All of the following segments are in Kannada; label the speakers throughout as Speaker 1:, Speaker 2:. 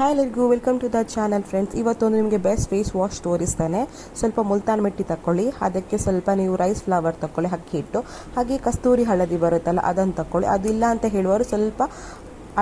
Speaker 1: ಹಾಯ್ ಎಲ್ಲರಿಗೂ welcome to the channel friends ಇವತ್ತೊಂದು ನಿಮಗೆ ಬೆಸ್ಟ್ ಫೇಸ್ ವಾಶ್ ತೋರಿಸ್ತಾನೆ. ಸ್ವಲ್ಪ ಮುಲ್ತಾನ್ ಮೆಟ್ಟಿ ತಗೊಳ್ಳಿ ಅದಕ್ಕೆ ಸ್ವಲ್ಪ ನೀವು ರೈಸ್ ಫ್ಲವರ್ ತಗೊಳ್ಳಿ ಅಕ್ಕಿ ಇಟ್ಟು ಹಾಗೆ ಕಸ್ತೂರಿ ಹಳದಿ ಬರುತ್ತಲ್ಲ, ಅದನ್ನು ತಗೊಳ್ಳಿ ಅದಿಲ್ಲ ಅಂತ ಹೇಳುವರು ಸ್ವಲ್ಪ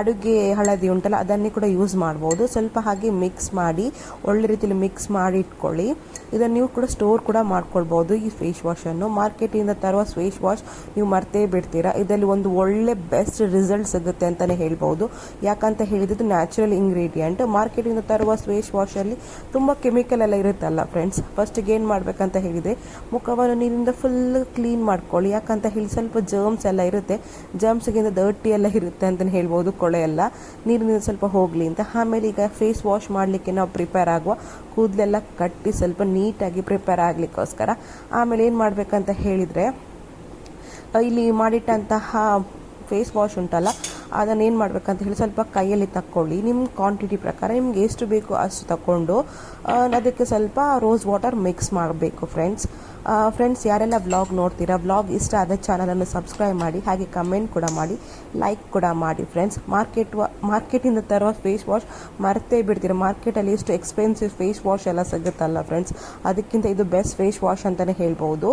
Speaker 1: ಅಡುಗೆ ಹಳದಿ ಉಂಟಲ್ಲ, ಅದನ್ನೇ ಕೂಡ ಯೂಸ್ ಮಾಡ್ಬೋದು. ಸ್ವಲ್ಪ ಹಾಗೆ ಮಿಕ್ಸ್ ಮಾಡಿ, ಒಳ್ಳೆ ರೀತಿಯಲ್ಲಿ ಮಿಕ್ಸ್ ಮಾಡಿ ಇಟ್ಕೊಳ್ಳಿ. ಇದನ್ನು ನೀವು ಕೂಡ ಸ್ಟೋರ್ ಕೂಡ ಮಾಡ್ಕೊಳ್ಬೋದು ಈ ಫೇಸ್ ವಾಶನ್ನು ಮಾರ್ಕೆಟಿಂದ ತರುವ ಫೇಸ್ ವಾಶ್ ನೀವು ಮರ್ತೇ ಬಿಡ್ತೀರಾ. ಇದರಲ್ಲಿ ಒಂದು ಒಳ್ಳೆ ಬೆಸ್ಟ್ ರಿಸಲ್ಟ್ ಸಿಗುತ್ತೆ ಅಂತಲೇ ಹೇಳ್ಬೋದು. ಯಾಕಂತ ಹೇಳಿದ್ದು ನ್ಯಾಚುರಲ್ ಇಂಗ್ರೀಡಿಯೆಂಟ್ ಮಾರ್ಕೆಟಿಂದ ತರುವ ಫೇಸ್ ವಾಶಲ್ಲಿ ತುಂಬ ಕೆಮಿಕಲ್ ಎಲ್ಲ ಇರುತ್ತಲ್ಲ ಫ್ರೆಂಡ್ಸ್ ಫಸ್ಟಿಗೆ ಏನು ಮಾಡಬೇಕಂತ ಹೇಳಿದರೆ, ಮುಖವನ್ನು ನೀರಿಂದ ಫುಲ್ ಕ್ಲೀನ್ ಮಾಡ್ಕೊಳ್ಳಿ. ಯಾಕಂತ ಹೇಳಿ ಸ್ವಲ್ಪ ಜರ್ಮ್ಸ್ ಎಲ್ಲ ಇರುತ್ತೆ. ಜರ್ಮ್ಸ್ಗಿಂತ ಡರ್ಟಿ ಎಲ್ಲ ಇರುತ್ತೆ ಅಂತಲೇ ಹೇಳ್ಬೋದು. ಕೊಳೆ ಎಲ್ಲ ನೀರಿನಿಂದ ಸ್ವಲ್ಪ ಹೋಗಲಿ ಅಂತ. ಆಮೇಲೆ ಈಗ ಫೇಸ್ ವಾಶ್ ಮಾಡಲಿಕ್ಕೆ ನಾವು ಪ್ರಿಪೇರ್ ಆಗುವ ಕೂದಲೆಲ್ಲ ಕಟ್ಟಿ ಸ್ವಲ್ಪ ನೀಟಾಗಿ ಪ್ರಿಪೇರ್ ಆಗಲಿಕ್ಕೋಸ್ಕರ. ಆಮೇಲೆ ಏನು ಮಾಡಬೇಕಂತ ಹೇಳಿದರೆ ಇಲ್ಲಿ ಮಾಡಿಟ್ಟಂತಹ ಫೇಸ್ ವಾಶ್ ಉಂಟಲ್ಲ ಅದನ್ನು ಏನು ಮಾಡಬೇಕಂತ ಹೇಳಿ ಸ್ವಲ್ಪ ಕೈಯಲ್ಲಿ ತಕ್ಕೊಳ್ಳಿ. ನಿಮ್ಮ ಕ್ವಾಂಟಿಟಿ ಪ್ರಕಾರ ನಿಮ್ಗೆ ಎಷ್ಟು ಬೇಕು ಅಷ್ಟು ತಗೊಂಡು ಅದಕ್ಕೆ ಸ್ವಲ್ಪ ರೋಸ್ ವಾಟರ್ ಮಿಕ್ಸ್ ಮಾಡಬೇಕು ಫ್ರೆಂಡ್ಸ್ ಫ್ರೆಂಡ್ಸ್ ಯಾರೆಲ್ಲ ವ್ಲಾಗ್ ನೋಡ್ತೀರಾ ವ್ಲಾಗ್ ಇಷ್ಟ ಆದ ಚಾನಲನ್ನು ಸಬ್ಸ್ಕ್ರೈಬ್ ಮಾಡಿ, ಹಾಗೆ ಕಮೆಂಟ್ ಕೂಡ ಮಾಡಿ ಲೈಕ್ ಕೂಡ ಮಾಡಿ ಫ್ರೆಂಡ್ಸ್ ಮಾರ್ಕೆಟ್ ಮಾರ್ಕೆಟಿಂದ ತರುವ ಫೇಸ್ ವಾಶ್ ಮರ್ತೇ ಬಿಡ್ತೀರಾ. ಮಾರ್ಕೆಟಲ್ಲಿ ಎಷ್ಟು ಎಕ್ಸ್ಪೆನ್ಸಿವ್ ಫೇಸ್ ವಾಶ್ ಎಲ್ಲ ಸಿಗುತ್ತಲ್ಲ ಫ್ರೆಂಡ್ಸ್ ಅದಕ್ಕಿಂತ ಇದು ಬೆಸ್ಟ್ ಫೇಸ್ ವಾಶ್ ಅಂತಲೇ ಹೇಳ್ಬೋದು.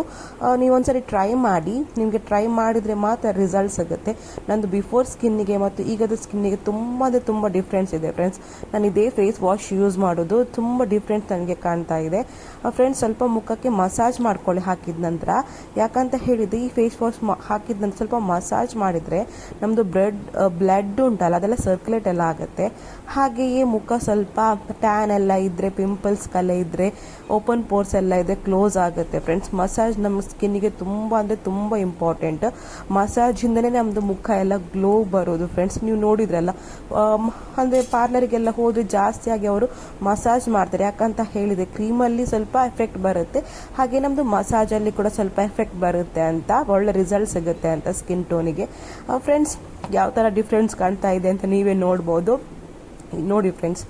Speaker 1: ನೀವು ಒಂದ್ಸರಿ ಟ್ರೈ ಮಾಡಿ. ನಿಮಗೆ ಟ್ರೈ ಮಾಡಿದರೆ ಮಾತ್ರ ರಿಸಲ್ಟ್ ಸಿಗುತ್ತೆ. ನಂದು ಬಿಫೋರ್ ಸ್ಕಿನ್ನಿಗೆ ಮತ್ತು ಈಗದ ಸ್ಕಿನ್ನಿಗೆ ತುಂಬ ಅಂದರೆ ತುಂಬ ಡಿಫ್ರೆನ್ಸ್ ಇದೆ ಫ್ರೆಂಡ್ಸ್ ನಾನು ಇದೇ ಫೇಸ್ ವಾಶ್ ಯೂಸ್ ಮಾಡೋದು ತುಂಬ ಡಿಫ್ರೆಂಟ್ ನನಗೆ ಕಾಣ್ತಾ ಇದೆ. ಫ್ರೆಂಡ್ಸ್ ಸ್ವಲ್ಪ ಮುಖಕ್ಕೆ ಮಸಾಜ್ ಮಾಡ್ಕೊಳ್ಳಿ ಹಾಕಿದ ನಂತರ. ಯಾಕಂತ ಹೇಳಿದ್ರೆ ಈ ಫೇಸ್ ವಾಶ್ ಹಾಕಿದ ನಂತರ ಸ್ವಲ್ಪ ಮಸಾಜ್ ಮಾಡಿದರೆ ನಮ್ಮದು ಬ್ಲಡ್ ಬ್ಲಡ್ ಉಂಟಲ್ಲ, ಅದೆಲ್ಲ ಸರ್ಕ್ಯುಲೇಟ್ ಎಲ್ಲ ಆಗುತ್ತೆ. ಹಾಗೆಯೇ ಮುಖ ಸ್ವಲ್ಪ ಟ್ಯಾನ್ ಎಲ್ಲ ಇದ್ದರೆ ಪಿಂಪಲ್ಸ್ ಕಲೆ ಇದ್ದರೆ ಓಪನ್ ಪೋರ್ಸ್ ಎಲ್ಲ ಇದೆ ಕ್ಲೋಸ್ ಆಗುತ್ತೆ ಫ್ರೆಂಡ್ಸ್ ಮಸಾಜ್ ನಮ್ಮ ಸ್ಕಿನ್ನಿಗೆ ತುಂಬ ಅಂದರೆ ತುಂಬ ಇಂಪಾರ್ಟೆಂಟ್ ಮಸಾಜಿಂದನೇ ನಮ್ಮದು ಮುಖ ಎಲ್ಲ ಗ್ಲೋ ಬರೋದು ಫ್ರೆಂಡ್ಸ್ ನೀವು ನೋಡಿದ್ರಲ್ಲ ಅಂದರೆ ಪಾರ್ಲರಿಗೆಲ್ಲ ಹೋದರೆ ಜಾಸ್ತಿಯಾಗಿ ಅವರು ಮಸಾಜ್ ಮಾಡ್ತಾರೆ. ಯಾಕಂತ ಹೇಳಿದೆ ಕ್ರೀಮಲ್ಲಿ ಸ್ವಲ್ಪ ಎಫೆಕ್ಟ್ ಬರುತ್ತೆ, ಹಾಗೆ ನಮ್ಮದು ಮಸಾಜಲ್ಲಿ ಕೂಡ ಸ್ವಲ್ಪ ಎಫೆಕ್ಟ್ ಬರುತ್ತೆ ಅಂತ, ಒಳ್ಳೆ ರಿಸಲ್ಟ್ ಸಿಗುತ್ತೆ ಅಂತ ಸ್ಕಿನ್ ಟೋನಿಗೆ ಫ್ರೆಂಡ್ಸ್ ಯಾವ ಥರ ಡಿಫ್ರೆನ್ಸ್ ಕಾಣ್ತಾ ಇದೆ ಅಂತ ನೀವೇ ನೋಡ್ಬೋದು. ನೋಡಿ ಫ್ರೆಂಡ್ಸ್